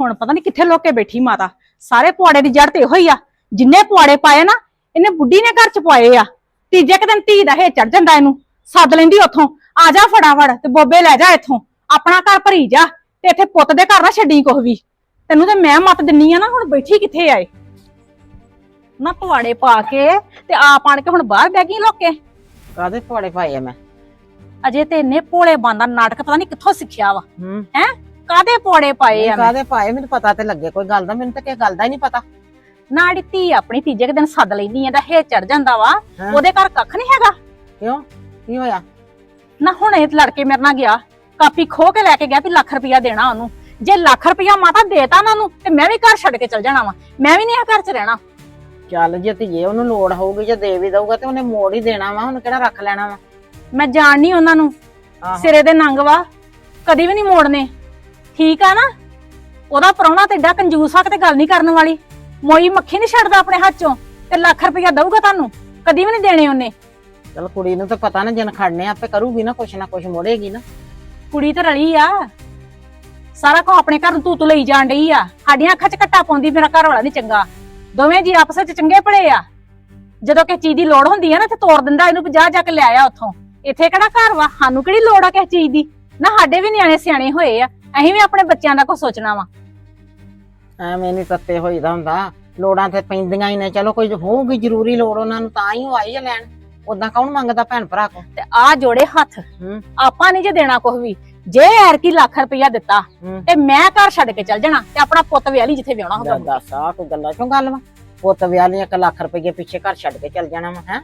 S2: ਹੁਣ ਪਤਾ ਨਹੀਂ ਕਿੱਥੇ ਲੋਕੇ ਬੈਠੀ ਮਾਤਾ। ਸਾਰੇ ਪੁਆੜੇ ਦੀ ਜੜ ਤੇ ਇਹੋ ਹੀ ਆ। ਜਿੰਨੇ ਪੁਆੜੇ ਪਾਏ ਨਾ, ਇਹਨੇ ਬੁੱਢੀ ਨੇ ਘਰ ਚ ਪਾਏ ਆ। ਤੀਜੇ ਕੁ ਦਿਨ ਧੀ ਦਾ ਹੇ ਚੜ ਜਾਂਦਾ ਇਹਨੂੰ। ਸੱਦ ਲੈਂਦੀ ਉੱਥੋਂ, ਆ ਜਾ ਫਟਾਫਟ, ਤੇ ਬੋਬੇ ਲੈ ਜਾ ਇੱਥੋਂ। ਆਪਣਾ ਘਰ ਭਰੀ ਜਾ, ਤੇ ਇੱਥੇ ਪੁੱਤ ਦੇ ਘਰ ਨਾ ਛੱਡੀ ਕੁਛ ਵੀ। ਤੈਨੂੰ ਤੇ ਮੈਂ ਮਤ ਦਿੰਨੀ ਆ ਨਾ ਹੁਣ ਬੈਠੀ ਕਿੱਥੇ ਆਏ ਨਾ ਪੁਆੜੇ ਪਾ ਕੇ ਤੇ ਆਪ ਆਣ ਕੇ ਹੁਣ ਬਾਹਰ ਬਹਿ ਗਈ ਲੋਕੇ।
S4: ਕਾਦੇ ਪਵਾੜੇ ਪਾਏ ਆ ਮੈਂ?
S2: ਅਜੇ ਤੇ ਇੰਨੇ ਭੋਲੇ ਬੰਦਾ ਨਾਟਕ ਪਤਾ ਨਹੀਂ ਕਿੱਥੋਂ ਸਿੱਖਿਆ ਵਾ।
S4: ਹੂੰ।
S2: ਕਾਦੇ ਪੁਆੜੇ ਪਾਏ ਆ?
S4: ਕਾਦੇ ਪਾਏ? ਮੈਨੂੰ ਪਤਾ ਤੇ ਲੱਗੇ ਕੋਈ ਗੱਲ ਦਾ ਮੈਨੂੰ ਤਾਂ ਕਿਸੇ ਗੱਲ ਦਾ ਹੀ ਨਹੀਂ ਪਤਾ।
S2: ਨਾ ਜਿਹੜੀ ਧੀ ਆਪਣੀ ਤੀਜੇ ਕੁ ਦਿਨ ਸੱਦ ਲੈਂਦੀ ਆ ਦਾ ਹੇ ਚੜ ਜਾਂਦਾ ਵਾ।
S4: ਹਾਂ।
S2: ਉਹਦੇ ਘਰ ਕੱਖ ਨਹੀਂ ਹੈਗਾ।
S4: ਕਿਉਂ? ਕੀ ਹੋਇਆ?
S2: ਨਾ ਹੁਣ ਇਹ ਲੜਕੇ ਮੇਰੇ ਨਾਲ ਗਿਆ ਕਾਪੀ ਖੋ ਕੇ ਲੈ ਕੇ ਗਿਆ ਵੀ ਲੱਖ ਰੁਪਇਆ ਦੇਣਾ ਉਹਨੂੰ। ਜੇ ਲੱਖ ਰੁਪਇਆ ਮਾਤਾ ਦੇਤਾ ਉਹਨਾਂ ਨੂੰ ਤੇ ਮੈਂ ਵੀ ਘਰ ਛੱਡ ਕੇ ਚਲ ਜਾਣਾ ਵਾ। ਮੈਂ ਵੀ ਨਹੀਂ ਇਹ ਘਰ 'ਚ ਰਹਿਣਾ।
S4: ਚੱਲ ਜੇ ਧੀਏ ਉਹਨੂੰ ਲੋੜ ਹੋਊਗੀ ਜੇ ਦੇ ਵੀ ਦਊਗਾ ਤੇ ਉਹਨੇ ਮੋੜ ਹੀ ਦੇਣਾ ਵਾ ਉਹਨੂੰ ਕਿਹੜਾ ਰੱਖ ਲੈਣਾ ਵਾ?
S2: ਮੈਂ ਜਾਣਨੀ ਉਹਨਾਂ ਨੂੰ।
S4: ਆਹੋ।
S2: ਸਿਰੇ ਦੇ ਨੰਗ ਵਾ ਕਦੀ ਵੀ ਨਹੀਂ ਮੋੜਨੇ। ਠੀਕ ਆ ਨਾ? ਉਹਦਾ ਪ੍ਰਾਹੁਣਾ ਤੇ ਏਡਾ ਕੰਜੂਸ ਆ ਕਿਤੇ ਗੱਲ ਨਹੀਂ ਕਰਨ ਵਾਲੀ। ਮੋਈ ਮੱਖੀ ਨਹੀਂ ਛੱਡਦਾ ਆਪਣੇ ਹੱਥ 'ਚੋਂ ਤੇ ਲੱਖ ਰੁਪਇਆ ਦਊਗਾ ਤੁਹਾਨੂੰ। ਕਦੀ ਵੀ ਨਹੀਂ ਦੇਣੇ ਉਹਨੇ।
S4: ਚੱਲ ਕੁੜੀ ਨੂੰ ਤਾਂ ਪਤਾ ਨਾ ਜਨ ਖੜਨੇ ਆਪੇ ਕਰੂਗੀ ਨਾ ਕੁਛ ਨਾ ਕੁਛ ਮੋੜੇਗੀ ਨਾ।
S2: ਕੁੜੀ ਤਾਂ ਰਲੀ ਆ। ਸਾਰਾ ਕੋ ਆਪਣੇ ਘਰ ਨੂੰ ਤੂੰ ਤੂੰ ਲਈ ਜਾਣ ਡਈ ਆ। ਸਾਡੀਆਂ ਅੱਖਾਂ 'ਚ ਘੱਟਾ ਪਾਉਂਦੀ ਮੇਰਾ ਘਰ ਵਾਲਾ ਨਹੀਂ ਚੰਗਾ। ਦੋਵੇਂ ਜੀ ਆਪਸ ਵਿੱਚ ਚੰਗੇ ਭਲੇ ਆ। ਜਦੋਂ ਕਿਸੇ ਚੀਜ਼ ਦੀ ਲੋੜ ਹੁੰਦੀ ਆ ਨਾ ਤੇ ਤੋੜ ਦਿੰਦਾ ਇਹਨੂੰ 50 ਜਾ ਕੇ ਲੈ ਆ ਉੱਥੋਂ। ਇੱਥੇ ਕਿਹੜਾ ਘਰ ਵਾ? ਸਾਨੂੰ ਕਿਹੜੀ ਲੋੜ ਆ ਕਿਸੇ ਚੀਜ਼ ਦੀ? ਨਾ ਸਾਡੇ ਵੀ ਨਿਆਣੇ ਸਿਆਣੇ ਹੋਏ ਆ। ਅਸੀਂ ਵੀ ਆਪਣੇ ਬੱਚਿਆਂ ਦਾ ਕੁਝ ਸੋਚਣਾ ਵਾ।
S4: ਐਵੇਂ ਨਹੀਂ ਤੱਤੇ ਹੋਈਦਾ ਹੁੰਦਾ। ਲੋੜਾਂ ਤੇ ਪੈਂਦੀਆਂ ਹੀ ਨੇ। ਚਲੋ ਕੋਈ ਹੋਊਗੀ ਜ਼ਰੂਰੀ ਲੋੜ ਉਹਨਾਂ ਨੂੰ ਤਾਂ ਹੀ ਉਹ ਆਈ ਆ ਲੈਣ। ਉਦਾਂ ਕੌਣ ਮੰਗਦਾ ਭੈਣ ਭਰਾ ਕੋ?
S2: ਤੇ ਆ ਜੋੜੇ ਹੱਥ। ਆਪਾਂ ਨਹੀਂ ਜੇ ਦੇਣਾ ਕੁਝ ਵੀ। ਜੇ ਐਰ ਕੀ ਲੱਖ ਰੁਪਇਆ ਦਿੱਤਾ
S4: ਹੂੰ।
S2: ਤੇ ਮੈਂ ਘਰ ਛੱਡ ਕੇ ਚੱਲ ਜਾਣਾ ਤੇ ਆਪਣਾ ਪੁੱਤ ਵਿਆਹ ਜਿੱਥੇ ਵਿਆਹਣਾ ਹੋਗਾ
S4: ਦੱਸ ਆ ਕੋਈ ਗੱਲਾਂ ਚੋਂ ਗੱਲ ਵਾ? ਪੁੱਤ ਵਿਆਹ ਲਈ 1 ਲੱਖ ਰੁਪਏ ਪਿੱਛੇ ਘਰ ਛੱਡ ਕੇ ਚੱਲ ਜਾਣਾ ਵਾ ਹੈ?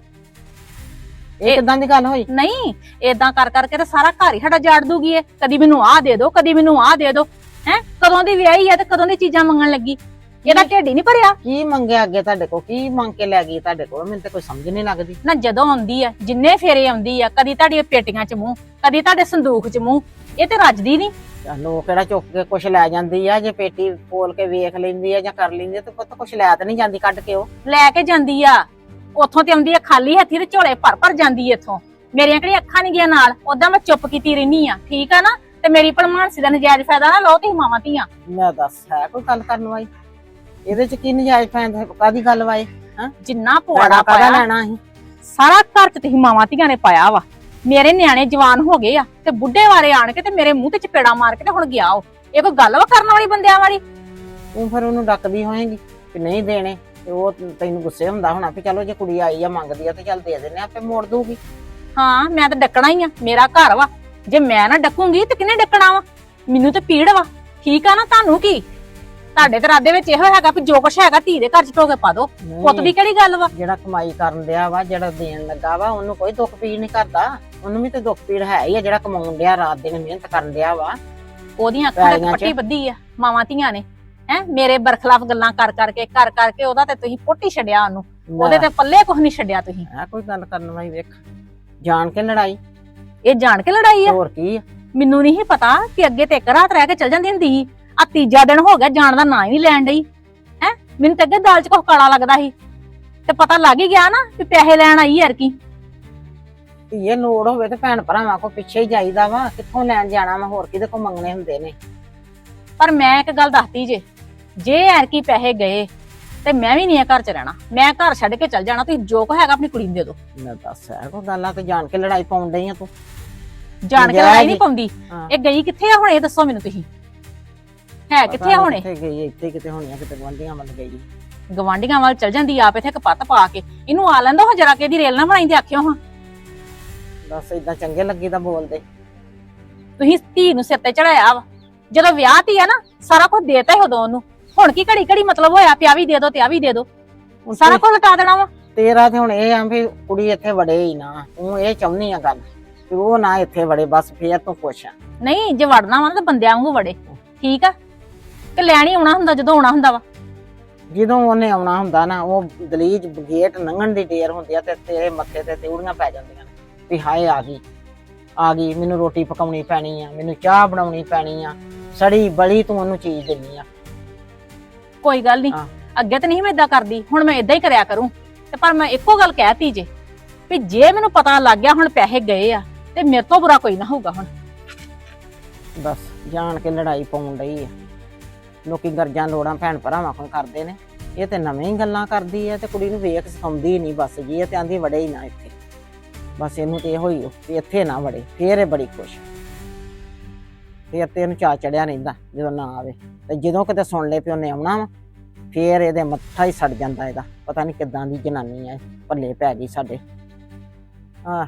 S4: ਇਹ
S2: ਇਹ-
S4: ਕਿਦਾਂ ਦੀ ਗੱਲ ਹੋਈ?
S2: ਨਹੀਂ ਏਦਾਂ ਕਰ ਕਰਕੇ ਤੇ ਸਾਰਾ ਘਰ ਹੀ ਸਾਡਾ ਜਾੜ ਦੂਗੀ ਏ ਕਦੀ ਮੈਨੂੰ ਆਹ ਦੇ ਦਿਓ ਕਦੀ ਮੈਨੂੰ ਆਹ ਦੇ ਦਿਓ ਹੈ? ਕਦੋਂ ਦੀ ਵਿਆਹੀ ਆ ਤੇ ਕਦੋਂ ਦੀ ਚੀਜ਼ਾਂ ਮੰਗਣ ਲੱਗੀ? ਇਹਦਾ ਢਿੱਡ ਹੀ ਨਹੀਂ ਭਰਿਆ।
S4: ਕੀ ਮੰਗਿਆ ਅੱਗੇ ਤੁਹਾਡੇ ਕੋਲ? ਕੀ ਮੰਗ ਕੇ ਲੈ ਗਈ ਤੁਹਾਡੇ ਕੋਲ? ਮੈਨੂੰ ਤੇ ਕੋਈ ਸਮਝ ਨਹੀਂ ਲੱਗਦੀ।
S2: ਨਾ ਜਦੋਂ ਆਉਂਦੀ ਆ ਜਿੰਨੇ ਫੇਰੇ ਆਉਂਦੀ ਆ ਕਦੀ ਤੁਹਾਡੀਆਂ ਪੇਟੀਆਂ 'ਚ ਮੂੰਹ ਕਦੀ ਤੁਹਾਡੇ ਸੰਦੂਖ 'ਚ ਮੂੰਹ ਇਹ ਤੇ ਰੱਜਦੀ ਨਹੀਂ।
S4: ਚਲੋ ਕਿਹੜਾ ਚੁੱਕ ਕੇ ਕੁਛ ਲੈ ਜਾਂਦੀ ਆ ਜੇ ਪੇਟੀ ਖੋਲ ਕੇ ਵੇਖ ਲੈਂਦੀ ਆ ਜਾਂ ਕਰ ਲੈਂਦੀ ਆ ਤੇ ਪੁੱਤ ਕੁਛ ਲੈ ਤਾਂ ਨਹੀਂ ਜਾਂਦੀ ਕੱਢ ਕੇ ਉਹ।
S2: ਲੈ ਕੇ ਜਾਂਦੀ ਆ। ਉੱਥੋਂ ਤੇ ਆਉਂਦੀ ਆ ਖਾਲੀ ਹੱਥੀ ਤੇ ਝੋਲੇ ਭਰ ਭਰ ਜਾਂਦੀ ਇੱਥੋਂ। ਮੇਰੀਆਂ ਕਿਹੜੀਆਂ ਅੱਖਾਂ ਨਹੀਂ ਗਿਆ ਨਾਲ ਉਦਾਂ ਮੈਂ ਚੁੱਪ ਕੀਤੀ ਰਹਿਨੀ ਆ। ਠੀਕ ਆ ਨਾ? ਤੇ ਮੇਰੀ ਭਲਮਾਨਸੀ ਦਾ ਨਜਾਇਜ਼ ਫਾਇਦਾ ਨਾ ਲਓ ਤੁਸੀਂ ਮਾਵਾਂ ਧੀਆਂ।
S4: ਮੈਂ ਦੱਸ ਹੈ ਕੋਈ ਗੱਲ ਕਰਨ ਵਾਲੀ? ਇਹਦੇ ਚ ਕੀ ਨਜਾਇਜ਼ ਫਾਇਦਾ ਕਾਦੀ ਗੱਲ ਵਾਏ
S2: ਜਿੰਨਾ
S4: ਪਵਾੜਾ
S2: ਪੁਆੜਾ
S4: ਕਾਦਾ
S2: ਪਾਇਆ
S4: ਲੈਣਾ ਸੀ
S2: ਸਾਰਾ ਘਰ ਚ ਤੁਸੀਂ ਮਾਵਾਂ ਧੀਆਂ ਨੇ ਪਾਇਆ ਵਾ। ਮੇਰੇ ਨਿਆਣੇ ਜਵਾਨ ਹੋ ਗਏ ਆ ਤੇ ਬੁੱਢੇ ਵਾਲੇ ਆਣ ਕੇ ਤੇ ਮੇਰੇ ਮੂੰਹ ਤੇ ਚਪੇੜਾ ਮਾਰ ਕੇ ਤੇ ਹੁਣ ਗਿਆ ਉਹ। ਇਹ ਕੋਈ ਗੱਲ ਵਾ ਕਰਨ ਵਾਲੀ ਬੰਦਿਆਂ ਵਾਲੀ?
S4: ਤੂੰ ਫਿਰ ਉਹਨੂੰ ਡੱਕਦੀ ਹੋਏਗੀ ਕਿ ਨਹੀਂ ਦੇਣੇ ਤੇ ਉਹ ਤੈਨੂੰ ਗੁੱਸੇ ਹੁੰਦਾ ਹੋਣਾ ਵੀ ਚਲੋ ਜੇ ਕੁੜੀ ਆਈ ਆ ਮੰਗਦੀ ਆ ਤੇ ਚੱਲ ਦੇ ਦਿੰਨੇ ਆਪੇ ਮੋੜ ਦੂਗੀ
S2: ਹਾਂ ਮੈਂ ਤਾਂ ਡੱਕਣਾ ਹੀ ਆ ਮੇਰਾ ਘਰ ਵਾ। ਜੇ ਮੈਂ ਨਾ ਡੱਕੂੰਗੀ ਤੇ ਕਿਹਨੇ ਡੱਕਣਾ ਵਾ? ਮੈਨੂੰ ਤੇ ਪੀੜ ਵਾ। ਠੀਕ ਆ ਨਾ ਤੁਹਾਨੂੰ ਕੀ? ਤੁਹਾਡੇ ਤੇ ਰਾਦੇ ਵਿੱਚ ਇਹੋ ਹੈਗਾ ਵੀ ਜੋ ਕੁਛ ਹੈਗਾ ਧੀ ਦੇ ਘਰ ਚ ਢੋਕੇ ਪਾ ਦੋ ਪੁੱਤ ਦੀ ਕਿਹੜੀ ਗੱਲ ਵਾ?
S4: ਜਿਹੜਾ ਕਮਾਈ ਕਰਨ ਡਿਆ ਵਾ ਜਿਹੜਾ ਦੇਣ ਲੱਗਾ ਵਾ ਉਹਨੂੰ ਕੋਈ ਦੁੱਖ ਪੀੜ ਨਹੀਂ ਕਰਦਾ। ਉਹਨੂੰ ਵੀ ਤੇ ਦੁੱਖ ਪੀੜ ਹੈ ਹੀ ਆ ਜਿਹੜਾ ਕਮਾਉਣ ਡਿਆ ਰਾਤ ਦਿਨ ਮਿਹਨਤ ਕਰਨ ਡਿਆ ਵਾ।
S2: ਉਹਦੀਆਂ ਅੱਖਾਂ
S4: ਪੈਲੀਆਂ
S2: ਤੇ
S4: ਚ।
S2: ਪੱਟੀ ਬੱਧੀ ਆ ਮਾਵਾਂ ਧੀਆਂ ਨੇ। ਹੈ ਮੇਰੇ ਬਰਖਲਾਫ ਗੱਲਾਂ ਕਰ ਕਰਕੇ ਕਰ ਕਰਕੇ ਉਹਦਾ ਤੇ ਤੁਸੀਂ ਪੁੱਟੀ ਛੱਡਿਆ ਉਹਨੂੰ। ਉਹਦੇ ਤੇ ਪੱਲੇ ਕੁਝ ਨਹੀਂ ਛੱਡਿਆ ਤੁਸੀਂ।
S4: ਹੈ ਕੋਈ ਗੱਲ ਕਰਨ ਵਾਲੀ ਵੇਖ। ਜਾਣ ਕੇ ਲੜਾਈ।
S2: ਇਹ ਜਾਣ ਕੇ ਲੜਾਈ ਆ।
S4: ਹੋਰ ਕੀ ਆ?
S2: ਮੈਨੂੰ ਨਹੀਂ ਪਤਾ ਕਿ ਅੱਗੇ ਤੇ ਇੱਕ ਰਾਤ ਰਹਿ ਕੇ ਚਲ ਜਾਂਦੀ ਹੁੰਦੀ ਸੀ। ਆ ਤੀਜਾ ਦਿਨ ਹੋ ਗਿਆ ਜਾਣ ਦਾ ਨਾਂ ਹੀ ਨਹੀਂ ਲੈਣ ਡਈ। ਹੈ ਮੈਨੂੰ ਤਾਂ ਅੱਗੇ ਦਾਲ 'ਚ ਕੁਛ ਕਾਲਾ ਲੱਗਦਾ ਸੀ। ਤੇ ਪਤਾ ਲੱਗ ਹੀ ਗਿਆ ਨਾ ਵੀ ਪੈਸੇ ਲੈਣ ਆਈ ਯਾਰ ਕੀ।
S4: ਧੀਏ ਲੋੜ ਹੋਵੇ ਤੇ ਭੈਣ ਭਰਾਵਾਂ ਕੋ ਪਿੱਛੇ ਹੀ ਜਾਈਦਾ ਵਾ ਕਿੱਥੋਂ ਲੈਣ ਜਾਣਾ ਵਾ ਹੋਰ ਕਿਹਦੇ ਕੋ ਮੰਗਣੇ ਹੁੰਦੇ ਨੇ।
S2: ਪਰ ਮੈਂ ਇੱਕ ਗੱਲ ਦੱਸਤੀ ਜੇ ਜੇ ਯਾਰ ਕੀ ਪੈਸੇ ਗਏ ਤੇ ਮੈਂ ਵੀ ਨਹੀਂ ਇਹ ਘਰ 'ਚ ਰਹਿਣਾ। ਮੈਂ ਘਰ ਛੱਡ ਕੇ ਚਲ ਜਾਣਾ ਤੁਸੀਂ ਜੋ ਕੋ ਹੈਗਾ ਆਪਣੀ ਕੁੜੀ ਨੂੰ ਦੇ ਦਿਓ।
S4: ਮੈਂ ਦੱਸ ਹੈ ਕੋਈ ਗੱਲਾਂ ਤੇ ਜਾਣ ਕੇ ਲੜਾਈ ਪਾਉਣ ਡਈ ਆ ਤੂੰ।
S2: ਜਾਣ ਕੇ। ਲੜਾਈ ਨਹੀਂ ਪਾਉਂਦੀ।
S4: ਹਾਂ।
S2: ਇਹ ਗਈ ਕਿੱਥੇ ਆ ਹੁਣ ਇਹ ਦੱਸੋ ਮੈਨੂੰ ਤੁਸੀਂ। ਹੈ ਕਿੱਥੇ ਆ ਹੁਣੇ
S4: ਕਿੱਥੇ ਗਈ ਇੱਥੇ ਕਿਤੇ ਹੋਣੀ ਆ ਕਿਤੇ ਗਵਾਂਢੀਆਂ ਵੱਲ ਗਈ।
S2: ਗਵਾਂਢੀਆਂ ਵੱਲ ਚਲ ਜਾਂਦੀ ਆਪ ਇੱਥੇ ਇੱਕ ਪੱਤ ਪਾ ਕੇ। ਇਹਨੂੰ ਆ ਲੈਂਦਾ ਹੋ ਜਰਾ ਕਿ ਇਹਦੀ ਰੇਲ ਨਾ ਬਣਾਈ ਤੇ ਆਖਿਓ ਹਾਂ
S4: ਬਸ ਇਦਾਂ ਚੰਗੇ ਲੱਗੀ ਤਾਂ ਬੋਲਦੇ।
S2: ਤੁਸੀਂ ਧੀ ਨੂੰ ਸਿਰ ਤੇ ਚੜਾਇਆ ਵਾ। ਜਦੋਂ ਵਿਆਹ ਤੀ ਆ ਨਾ ਸਾਰਾ ਕੁਝ ਦੇਤਾ ਹੀ ਉਦੋਂ ਉਹਨੂੰ। ਹੁਣ ਕੀ ਘੜੀ ਘੜੀ ਮਤਲਬ ਹੋਇਆ ਪਿਆ ਵੀ ਦੇ ਦੋ ਤੇ ਆ ਵੀ ਦੇ ਦੋ।
S4: ਹੁਣ
S2: ਸਾਰਾ ਕੁਝ ਲਟਾ ਦੇਣਾ ਵਾ।
S4: ਤੇਰਾ ਤੇ ਹੁਣ ਇਹ ਆ ਵੀ ਕੁੜੀ ਇੱਥੇ ਵੜੇ ਹੀ ਨਾ। ਤੂੰ ਇਹ ਚਾਹੁੰਦੀ ਆ ਗੱਲ ਵੀ ਉਹ ਨਾ ਇੱਥੇ ਵੜੇ ਬਸ ਫੇਰ ਤੂੰ ਖੁਸ਼ ਆ।
S2: ਨਹੀਂ ਜੇ ਵੜਨਾ ਵਾ ਨਾ ਤਾਂ ਬੰਦਿਆਂ ਵਾਂਗੂ ਵੜੇ। ਠੀਕ ਆ? ਕਿ ਲੈਣੀ ਆਉਣਾ ਹੁੰਦਾ ਜਦੋਂ ਆਉਣਾ ਹੁੰਦਾ ਵਾ।
S4: ਜਦੋਂ ਉਹਨੇ ਆਉਣਾ ਹੁੰਦਾ ਨਾ ਉਹ ਦਲੀਜ ਗੇਟ ਲੰਘਣ ਦੀ ਢੇਰ ਹੁੰਦੀ ਆ ਤੇ ਤੇਰੇ ਮੱਥੇ ਤੇ ਤਿਉੜੀਆਂ ਪੈ ਜਾਂਦੀਆਂ ਵੀ ਹਾਏ ਆ ਗਈ। ਆ ਗਈ ਮੈਨੂੰ ਰੋਟੀ ਪਕਾਉਣੀ ਪੈਣੀ ਆ ਮੈਨੂੰ ਚਾਹ ਬਣਾਉਣੀ ਪੈਣੀ ਆ। ਸੜੀ ਬਲੀ ਤੂੰ ਉਹਨੂੰ ਚੀਜ਼ ਦਿੰਨੀ ਆ।
S2: ਕੋਈ ਗੱਲ ਨਹੀਂ
S4: ਹਾਂ।
S2: ਅੱਗੇ ਤਾਂ ਨਹੀਂ ਮੈਂ ਇਦਾਂ ਕਰਦੀ ਹੁਣ ਮੈਂ ਇਦਾਂ ਹੀ ਕਰਿਆ ਕਰੂੰ। ਤੇ ਪਰ ਮੈਂ ਇੱਕੋ ਗੱਲ ਕਹਿਤੀ ਜੇ ਵੀ ਜੇ ਮੈਨੂੰ ਪਤਾ ਲੱਗ ਗਿਆ ਹੁਣ ਪੈਸੇ ਗਏ ਆ ਤੇ ਮੇਰੇ ਤੋਂ ਬੁਰਾ ਕੋਈ ਨਾ ਹੋਊਗਾ ਹੁਣ।
S4: ਬਸ ਜਾਣ ਕੇ ਲੜਾਈ ਪਾਉਣ ਡਈ ਆ। ਲੋਕੀ ਗਰਜਾਂ ਲੋੜਾਂ ਭੈਣ ਭਰਾਵਾਂ ਕੋਲ ਕਰਦੇ ਨੇ। ਇਹ ਤੇ ਨਵੇਂ ਹੀ ਗੱਲਾਂ ਕਰਦੀ ਹੈ ਤੇ ਕੁੜੀ ਨੂੰ ਵੇਖ ਸਿਖਾਉਂਦੀ ਨਹੀਂ ਬਸ ਜੀ ਇਹ ਤੇ ਆਂਦੀ ਵੜੇ ਹੀ ਨਾ ਇੱਥੇ। ਬਸ ਇਹਨੂੰ ਤੇ ਇਹੋ ਹੀ, ਵੀ ਇੱਥੇ ਨਾ ਵੜੇ, ਫੇਰ ਇਹ ਬੜੀ ਖੁਸ਼। ਫੇਰ ਤੇ ਇਹਨੂੰ ਚਾ ਚੜਿਆ ਰਹਿੰਦਾ, ਜਦੋਂ ਨਾ ਆਵੇ। ਤੇ ਜਦੋਂ ਕਿਤੇ ਸੁਣ ਲੈ ਪਿਓ ਨੇ ਆਉਣਾ ਵਾ, ਫੇਰ ਇਹਦੇ ਮੱਥਾ ਹੀ ਸੜ ਜਾਂਦਾ ਇਹਦਾ। ਪਤਾ ਨਹੀਂ ਕਿੱਦਾਂ ਦੀ ਜਨਾਨੀ ਆ ਭੱਲੇ ਪੈ ਗਈ ਸਾਡੇ। ਆਹ